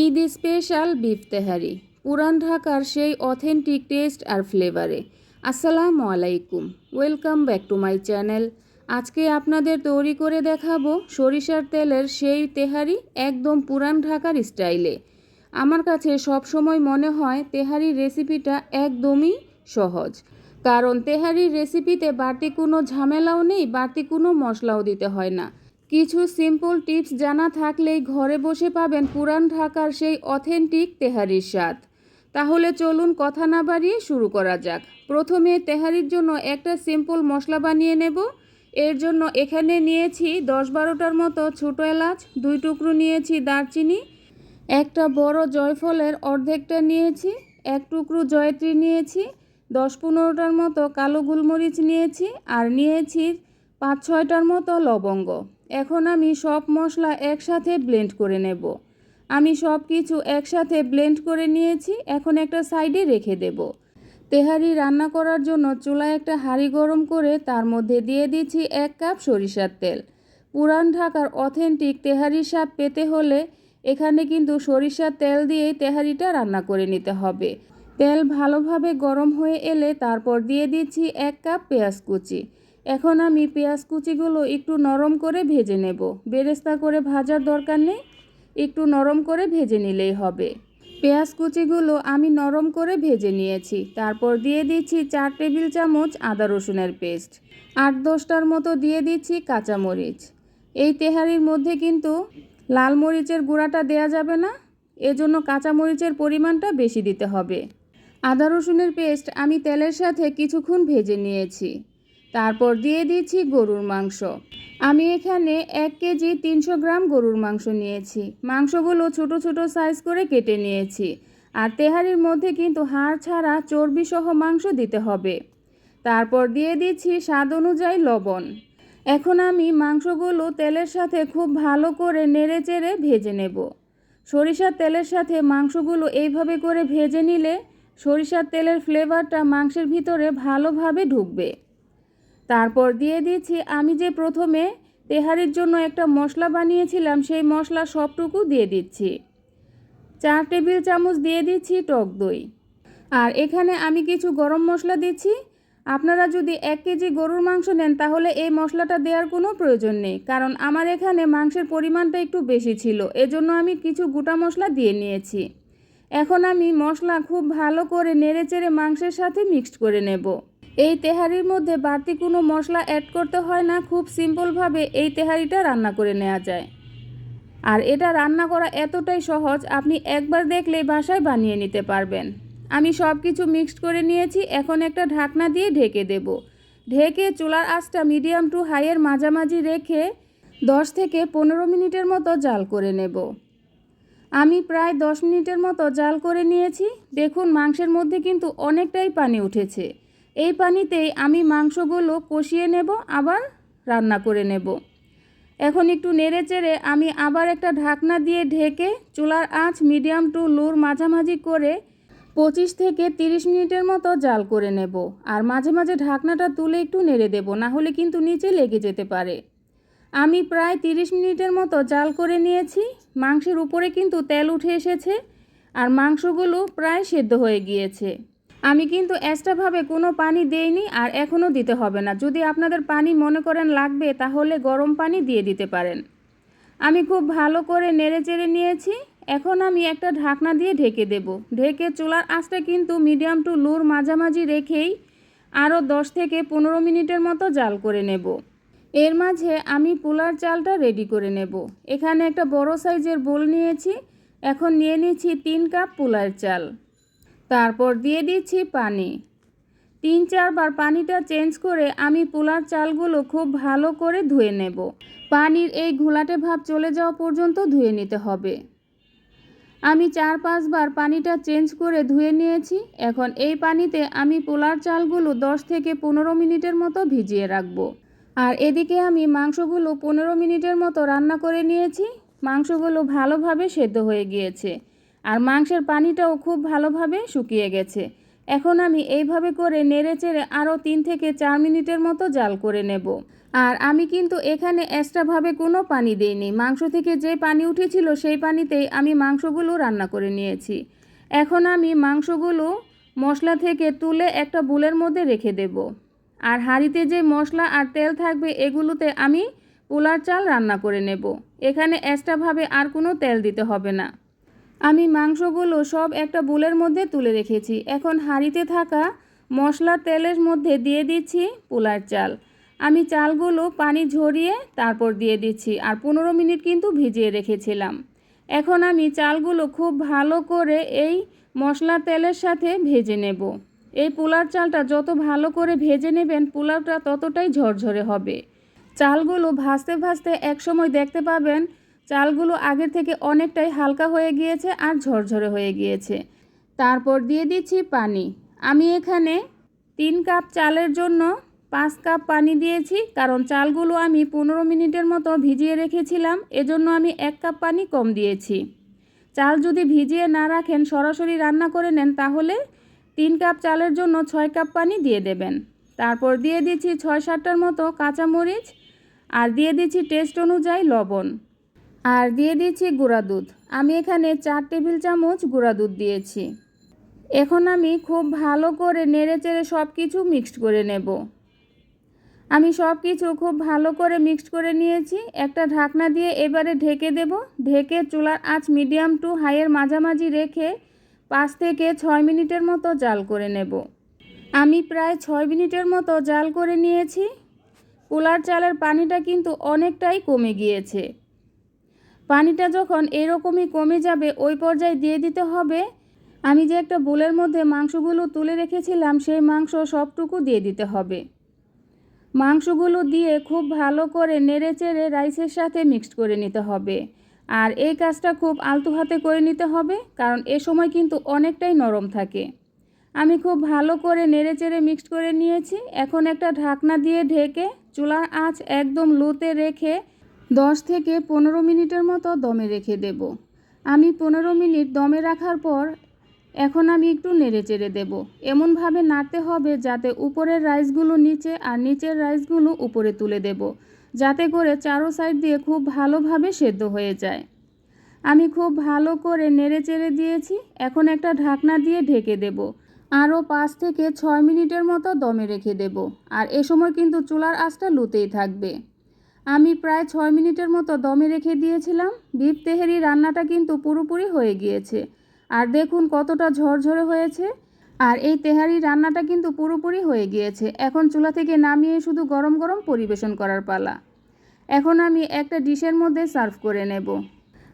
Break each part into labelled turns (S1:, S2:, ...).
S1: Eid special beef তেহারি। পুরান ঢাকার সেই অথেন্টিক টেস্ট আর ফ্লেভারে। আসসালামু আলাইকুম। Welcome back to my channel. আজকে আপনাদের তৈরি করে দেখাবো সরিষার তেলের সেই তেহারি একদম পুরান ঢাকার স্টাইলে। আমার কাছে সব সময় মনে হয় তেহারির রেসিপিটা একদমই সহজ। কারণ তেহারির রেসিপিতে বাড়তি কোনো ঝামেলাও নেই, বাড়তি কোনো মশলাও দিতে হয় না। কিছু সিম্পল টিপস জানা থাকলেই ঘরে বসে পাবেন পুরান ঢাকার সেই অথেন্টিক তেহারির স্বাদ। তাহলে চলুন কথা না বাড়িয়ে শুরু করা যাক। প্রথমে তেহারির জন্য একটা সিম্পল মশলা বানিয়ে নেব। এর জন্য এখানে নিয়েছি দশ বারোটার মতো ছোটো এলাচ, দুই টুকরো নিয়েছি দারচিনি, একটা বড় জয়ফলের অর্ধেকটা নিয়েছি, এক টুকরো জয়ত্রী নিয়েছি, দশ পনেরোটার মতো কালো গোলমরিচ নিয়েছি, আর নিয়েছি পাঁচ ছয়টার মতো লবঙ্গ। এখন আমি সব মশলা একসাথে ব্লেন্ড করে নেব। আমি সব কিছু একসাথে ব্লেন্ড করে নিয়েছি, এখন একটা সাইডে রেখে দেব। তেহারি রান্না করার জন্য চুলায় একটা হাঁড়ি গরম করে তার মধ্যে দিয়ে দিচ্ছি এক কাপ সরিষার তেল। পুরান ঢাকার অথেন্টিক তেহারির স্বাদ পেতে হলে এখানে কিন্তু সরিষার তেল দিয়েই তেহারিটা রান্না করে নিতে হবে। তেল ভালোভাবে গরম হয়ে এলে তারপর দিয়ে দিচ্ছি এক কাপ পেঁয়াজ কুচি। এখন আমি পেঁয়াজ কুচিগুলো একটু নরম করে ভেজে নেব। বেরেস্তা করে ভাজার দরকার নেই, একটু নরম করে ভেজে নিলেই হবে। পেঁয়াজ কুচিগুলো আমি নরম করে ভেজে নিয়েছি। তারপর দিয়ে দিচ্ছি চার টেবিল চামচ আদা রসুনের পেস্ট। আট দশটার মতো দিয়ে দিচ্ছি কাঁচামরিচ এই তেহারির মধ্যে কিন্তু লাল মরিচের গুঁড়াটা দেয়া যাবে না, এজন্য কাঁচামরিচের পরিমাণটা বেশি দিতে হবে। আদা রসুনের পেস্ট আমি তেলের সাথে কিছুক্ষণ ভেজে নিয়েছি। তারপর দিয়ে দিচ্ছি গরুর মাংস। আমি এখানে এক কেজি তিনশো গ্রাম গরুর মাংস নিয়েছি। মাংসগুলো ছোট ছোট সাইজ করে কেটে নিয়েছি। আর তেহারির মধ্যে কিন্তু হাড় ছাড়া চর্বি সহ মাংস দিতে হবে। তারপর দিয়ে দিচ্ছি স্বাদ অনুযায়ী লবণ। এখন আমি মাংসগুলো তেলের সাথে খুব ভালো করে নেড়ে চেড়ে ভেজে নেব। সরিষার তেলের সাথে মাংসগুলো এইভাবে করে ভেজে নিলে সরিষার তেলের ফ্লেভারটা মাংসের ভিতরে ভালোভাবে ঢুকবে। তারপর দিয়ে দিচ্ছি, আমি যে প্রথমে তেহারির জন্য একটা মশলা বানিয়েছিলাম, সেই মশলা সবটুকু দিয়ে দিচ্ছি। চার টেবিল চামচ দিয়ে দিচ্ছি টক দই। আর এখানে আমি কিছু গরম মশলা দিচ্ছি। আপনারা যদি এক কেজি গরুর মাংস নেন, তাহলে এই মশলাটা দেওয়ার কোনো প্রয়োজন নেই, কারণ আমার এখানে মাংসের পরিমাণটা একটু বেশি ছিল, এজন্য আমি কিছু গোটা মশলা দিয়ে নিয়েছি। এখন আমি মশলা খুব ভালো করে নেড়ে চেড়ে মাংসের সাথে মিক্সড করে নেব। এই তেহারির মধ্যে বাড়তি কোনো মশলা অ্যাড করতে হয় না, খুব সিম্পলভাবে এই তেহারিটা রান্না করে নেওয়া যায়। আর এটা রান্না করা এতটাই সহজ, আপনি একবার দেখলে বাসায় বানিয়ে নিতে পারবেন। আমি সব কিছু মিক্সড করে নিয়েছি, এখন একটা ঢাকনা দিয়ে ঢেকে দেব। ঢেকে চুলার আঁচটা মিডিয়াম টু হাইয়ের মাঝামাঝি রেখে দশ থেকে পনেরো মিনিটের মতো জাল করে নেব। আমি প্রায় দশ মিনিটের মতো জাল করে নিয়েছি। দেখুন মাংসের মধ্যে কিন্তু অনেকটাই পানি উঠেছে। এই পানিতেই আমি মাংসগুলো কষিয়ে নেব, আবার রান্না করে নেব। এখন একটু নেড়ে চেড়ে আমি আবার একটা ঢাকনা দিয়ে ঢেকে চুলার আঁচ মিডিয়াম টু লোর মাঝামাঝি করে পঁচিশ থেকে তিরিশ মিনিটের মতো জাল করে নেব। আর মাঝে মাঝে ঢাকনাটা তুলে একটু নেড়ে দেব, না হলে কিন্তু নিচে লেগে যেতে পারে। আমি প্রায় তিরিশ মিনিটের মতো জাল করে নিয়েছি, মাংসের উপরে কিন্তু তেল উঠে এসেছে, আর মাংসগুলো প্রায় সেদ্ধ হয়ে গিয়েছে। আমি কিন্তু এক্সট্রাভাবে কোনো পানি দেইনি আর এখনও দিতে হবে না। যদি আপনাদের পানি মনে করেন লাগবে, তাহলে গরম পানি দিয়ে দিতে পারেন। আমি খুব ভালো করে নেড়ে চেড়ে নিয়েছি। এখন আমি একটা ঢাকনা দিয়ে ঢেকে দেব। ঢেকে চুলার আঁচটা কিন্তু মিডিয়াম টু লোর মাঝামাঝি রেখেই আরও দশ থেকে পনেরো মিনিটের মতো জাল করে নেব। এর মাঝে আমি পোলার চালটা রেডি করে নেব। এখানে একটা বড় সাইজের বোল নিয়েছি। এখন নিয়ে নিচ্ছি তিন কাপ পোলার চাল। তারপর দিয়ে দিচ্ছি পানি। তিন চারবার পানিটা চেঞ্জ করে আমি পোলার চালগুলো খুব ভালো করে ধুয়ে নেব। পানির এই ঘোলাটে ভাব চলে যাওয়া পর্যন্ত ধুয়ে নিতে হবে। আমি চার পাঁচবার পানিটা চেঞ্জ করে ধুয়ে নিয়েছি। এখন এই পানিতে আমি পোলার চালগুলো দশ থেকে পনেরো মিনিটের মতো ভিজিয়ে রাখব। আর এদিকে আমি মাংসগুলো পনেরো মিনিটের মতো রান্না করে নিয়েছি। মাংসগুলো ভালোভাবে সেদ্ধ হয়ে গিয়েছে। আর মাংসের পানিটাও খুব ভালোভাবে শুকিয়ে গেছে। এখন আমি এইভাবে করে নেড়ে চেড়ে আরও তিন থেকে চার মিনিটের মতো জাল করে নেব। আর আমি কিন্তু এখানে এক্সট্রাভাবে কোনো পানি দিইনি। মাংস থেকে যে পানি উঠেছিল সেই পানিতেই আমি মাংসগুলো রান্না করে নিয়েছি। এখন আমি মাংসগুলো মশলা থেকে তুলে একটা বুলের মধ্যে রেখে দেব। আর হাঁড়িতে যে মশলা আর তেল থাকবে এগুলোতে আমি পোলার চাল রান্না করে নেব। এখানে এক্সট্রাভাবে আর কোনো তেল দিতে হবে না। আমি মাংসগুলো সব একটা বুলের মধ্যে তুলে রেখেছি। এখন হাঁড়িতে থাকা মশলা তেলের মধ্যে দিয়ে দিচ্ছি পোলার চাল। আমি চালগুলো পানি ঝরিয়ে তারপর দিয়ে দিচ্ছি আর পনেরো মিনিট কিন্তু ভিজিয়ে রেখেছিলাম। এখন আমি চালগুলো খুব ভালো করে এই মশলা তেলের সাথে ভেজে নেব। এই পোলার চালটা যত ভালো করে ভেজে নেবেন, পোলাওটা ততটাই ঝরঝরে হবে। চালগুলো ভাজতে ভাজতে একসময় দেখতে পাবেন চালগুলো আগের থেকে অনেকটাই হালকা হয়ে গিয়েছে আর ঝরঝরে হয়ে গিয়েছে। তারপর দিয়ে দিচ্ছি পানি। আমি এখানে তিন কাপ চালের জন্য পাঁচ কাপ পানি দিয়েছি, কারণ চালগুলো আমি পনেরো মিনিটের মতো ভিজিয়ে রেখেছিলাম, এজন্য আমি এক কাপ পানি কম দিয়েছি। চাল যদি ভিজিয়ে না রাখেন, সরাসরি রান্না করে নেন, তাহলে তিন কাপ চালের জন্য ছয় কাপ পানি দিয়ে দেবেন। তারপর দিয়ে দিচ্ছি ছয় সাতটার মতো কাঁচামরিচ আর দিয়ে দিচ্ছি টেস্ট অনুযায়ী লবণ। আর দিয়ে দিচ্ছি গুঁড়া দুধ। আমি এখানে চার টেবিল চামচ গুঁড়া দুধ দিয়েছি। এখন আমি খুব ভালো করে নেড়ে চেড়ে সব কিছু মিক্সড করে নেব। আমি সব কিছু খুব ভালো করে মিক্সড করে নিয়েছি। একটা ঢাকনা দিয়ে এবারে ঢেকে দেব। ঢেকে চুলার আঁচ মিডিয়াম টু হাইয়ের মাঝামাঝি রেখে পাঁচ থেকে ছয় মিনিটের মতো জাল করে নেব। আমি প্রায় ছয় মিনিটের মতো জাল করে নিয়েছি। পোলার চালের পানিটা কিন্তু অনেকটাই কমে গিয়েছে। পানিটা যখন এরকমই কমে যাবে, ওই পর্যায়ে দিয়ে দিতে হবে। আমি যে একটা বোলের মধ্যে মাংসগুলো তুলে রেখেছিলাম, সেই মাংস সবটুকু দিয়ে দিতে হবে। মাংসগুলো দিয়ে খুব ভালো করে নেড়ে চেড়ে রাইসের সাথে মিক্সড করে নিতে হবে। আর এই কাজটা খুব আলতু হাতে করে নিতে হবে, কারণ এ সময় কিন্তু অনেকটাই নরম থাকে। আমি খুব ভালো করে নেড়ে চেড়ে মিক্সড করে নিয়েছি। এখন একটা ঢাকনা দিয়ে ঢেকে চুলার আঁচ একদম লোতে রেখে দশ থেকে পনেরো মিনিটের মতো দমে রেখে দেব। আমি পনেরো মিনিট দমে রাখার পর এখন আমি একটু নেড়ে চেড়ে দেবো। এমনভাবে নাড়তে হবে যাতে উপরের রাইসগুলো নিচে আর নিচের রাইসগুলো উপরে তুলে দেব, যাতে করে চারো সাইড দিয়ে খুব ভালোভাবে সেদ্ধ হয়ে যায়। আমি খুব ভালো করে নেড়ে চেড়ে দিয়েছি, এখন একটা ঢাকনা দিয়ে ঢেকে দেব। আরও পাঁচ থেকে ছয় মিনিটের মতো দমে রেখে দেব, আর এ সময় কিন্তু চুলার আঁচটা লুতেই থাকবে। আমি প্রায় ছয় মিনিটের মতো দমে রেখে দিয়েছিলাম। বিফ তেহেরি রান্নাটা কিন্তু পুরোপুরি হয়ে গিয়েছে। আর দেখুন কতটা ঝরঝরে হয়েছে। আর এই তেহারি রান্নাটা কিন্তু পুরোপুরি হয়ে গিয়েছে। এখন চুলা থেকে নামিয়ে শুধু গরম গরম পরিবেশন করার পালা। এখন আমি একটা ডিশের মধ্যে সার্ভ করে নেব।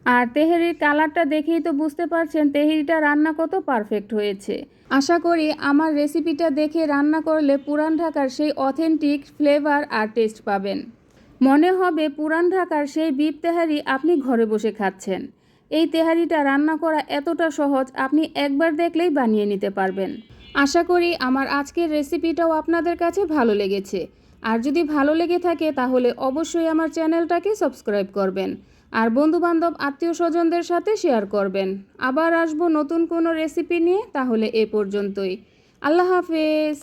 S1: আর তেহেরির কালারটা দেখেই তো বুঝতে পারছেন তেহেরিটা রান্না কত পারফেক্ট হয়েছে। আশা করি আমার রেসিপিটা দেখে রান্না করলে পুরান ঢাকার সেই অথেন্টিক ফ্লেভার আর টেস্ট পাবেন। মনে হবে পুরান ঢাকার সেই বিপ তেহারি আপনি ঘরে বসে খাচ্ছেন। এই তেহারিটা রান্না করা এতটা সহজ, আপনি একবার দেখলেই বানিয়ে নিতে পারবেন। আশা করি আমার আজকের রেসিপিটাও আপনাদের কাছে ভালো লেগেছে। আর যদি ভালো লেগে থাকে, তাহলে অবশ্যই আমার চ্যানেলটাকে সাবস্ক্রাইব করবেন। আর বন্ধুবান্ধব আত্মীয় স্বজনদের সাথে শেয়ার করবেন। আবার আসব নতুন কোনো রেসিপি নিয়ে, তাহলে এ পর্যন্তই। আল্লাহ হাফেজ।